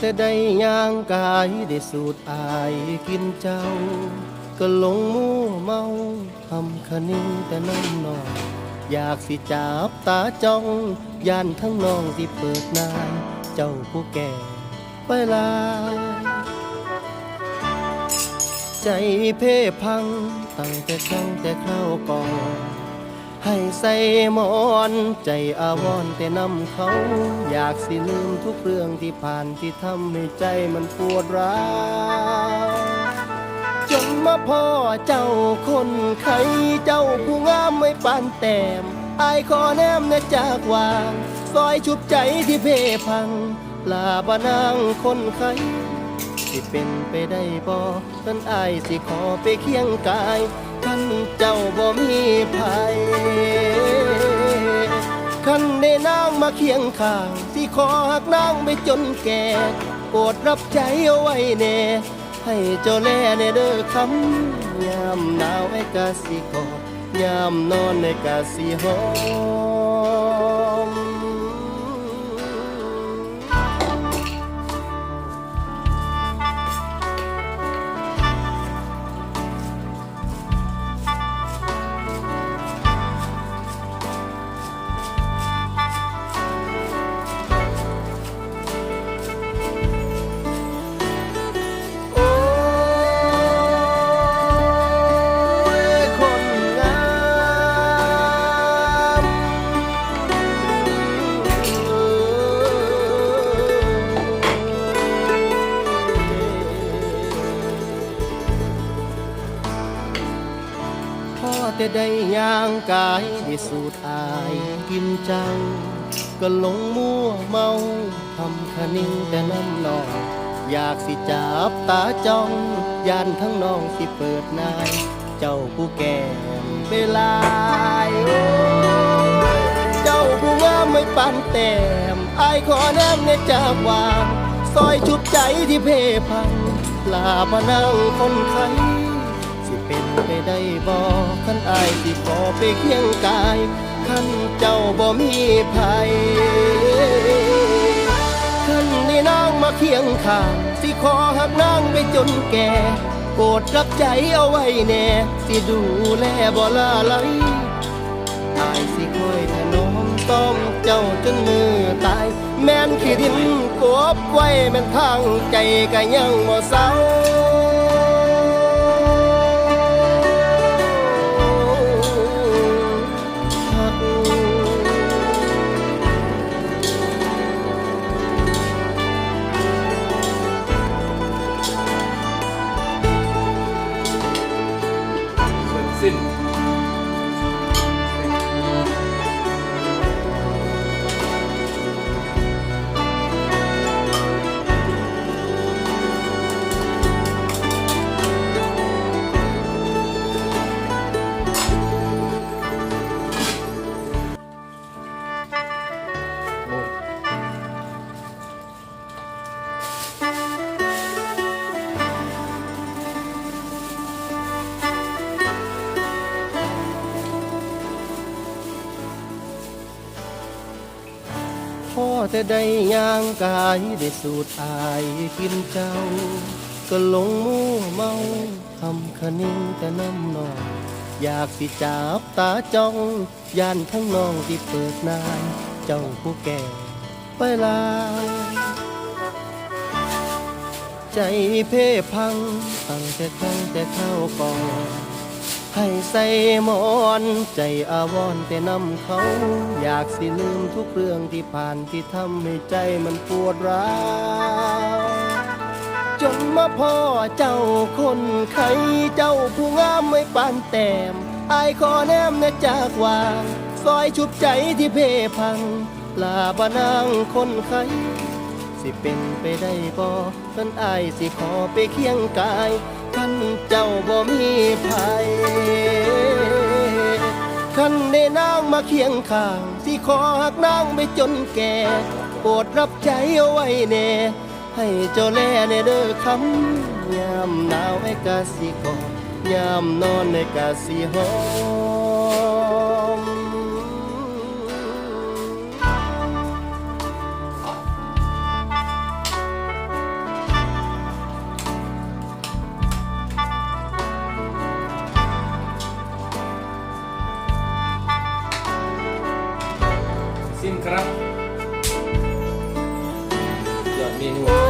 แต่ได้ย่างกายได้สูดอายกินเจ้า ก็หลงมั่วเมาทำคนิ่งแต่น้ำนองอยากสิจับตาจ้องย่านทั้งน้องที่เปิดนายเจ้าผู้แก่ไปลาใจเพ่พังตั้งแต่ครั้งแต่คราวก่อน ให้ใส่หมอนใจอาวรณ์แต่นำเขา อยากสิลืมทุกเรื่องที่ผ่านที่ทำให้ใจมันปวดร้าวจนมาพ่อเจ้าคนไข้เจ้าผู้งามไม่ปานแต้มอายขอแนมเนจากวางซอยชุบใจที่เพพัง ลาบานางคนไข้สิเป็นไปได้บ่ท่านอายสิขอไปเคียงกายานเจ้าบ่มีภัยคันได้นางมาเคียงข้างสิขอหักนางไปจนแก่โปรดรับใจเอาไว้แน่ให้เจ้าแลในเด้อคำยามหนาวไอ้กาสิกอดยามนอนไอ้กาสิหอ ได้ย่างกายได้สูดอายกินจ้าก็หลงมั่วเมาทำคะนิ่งแต่น้ำนองอยากสิจับตาจ้องยานทั้งน้องสิเปิดนาย เจ้าผู้แก่เวลาเจ้าผู้งามไม่ปานแต้มอายขอแนมในจากวางซอยชุบใจที่เพพังลามานั่งคนไข้ เป็นไปได้บ่คันอายสิขอไปเคียงกายคันเจ้าบ่มีภัยขึ้นนี่นางมาเคียงข้างสิขอหักนางไปจนแก่โปรดรับใจเอาไว้แน่สิดูแลบ่ละไหลอายสิคอยถนอมต้อมเจ้าจนมือตาย แม่นขี้ดินกบไว้แม่นทางใจก็ยังบ่เศร้า แต่ได้ย่างกายได้สูดอายกินเจ้า ก็หลงมั่เมาทำคนิ่งแต่น้ำนองอยากสิจับตาจ้องย่านทั้งน้องที่เปิดนายเจ้าผู้แก่ไปลาใจเพ่พังตั้งแต่ครั้งแต่เข้าก่อน ให้ใส่หมอนใจอาวรณ์แต่นำเขา อยากสิลืมทุกเรื่องที่ผ่านที่ทำให้ใจมันปวดร้าวจนมาพ่อเจ้าคนไข้เจ้าผู้งามไม่ปานแต้มอายขอแนมเนจากวางซอยชุบใจที่เพ่พัง ลาบานางคนไข้สิเป็นไปได้บ่ท่านอายสิขอไปเคียงกาย ท่านเจ้าบ่มีภัยขันได้นางมาเคียงข้างสิขอหักนางไปจนแก่โปรดรับใจเอาไว้แน่ ให้เจ้าแลในเด้อคำยามหนาวไอ้กาสิกอดยามนอนในกาสิหอ เมนู